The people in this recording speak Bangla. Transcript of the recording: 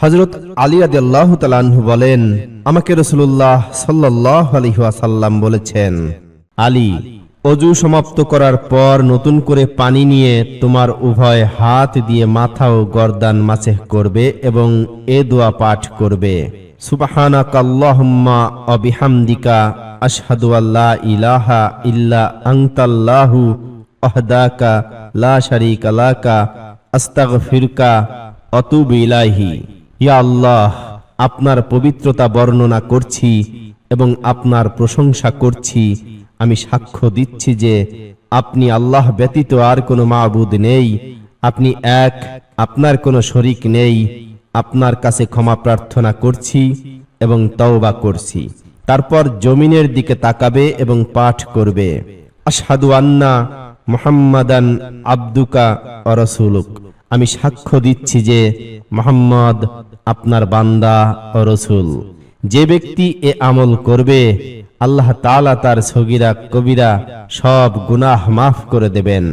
হজরত আলী আদি আল্লাহ তালাহু বলেন, আমাকে রসুল্লাহ সাল্লাহ আলহিহাসাল্লাম বলেছেন, আলী, অজু সমাপ্ত করার পর নতুন করে পানি নিয়ে তোমার উভয় হাত দিয়ে মাথা ও গর্দান মাসেহ করবে এবং এ দোয়া পাঠ করবে। আল্লাহুম্মা অবিহামদিকা ইলাহা আংতাল্লাহু অহদাকা লা ইয়া আল্লাহ, আপনার পবিত্রতা বর্ণনা করছি এবং আপনার প্রশংসা করছি। আমি সাক্ষ্য দিচ্ছি যে আপনি আল্লাহ ব্যতীত আর কোনো মাবুদ নেই। আপনি এক, আপনার কোনো শরিক নেই। আপনার কাছে ক্ষমা প্রার্থনা করছি এবং তওবা করছি। তারপর জমিনের দিকে তাকাবে এবং পাঠ করবে। আসাদু আন্না মুহাম্মাদান আব্দুকা ও রসুলুক। আমি সাক্ষ্য দিচ্ছি যে মোহাম্মদ আপনার বান্দা ও রসুল। যে ব্যক্তি এ আমল করবে, আল্লাহ তালা তার সগিরা, কবিরা সব গুনাহ মাফ করে দেবেন।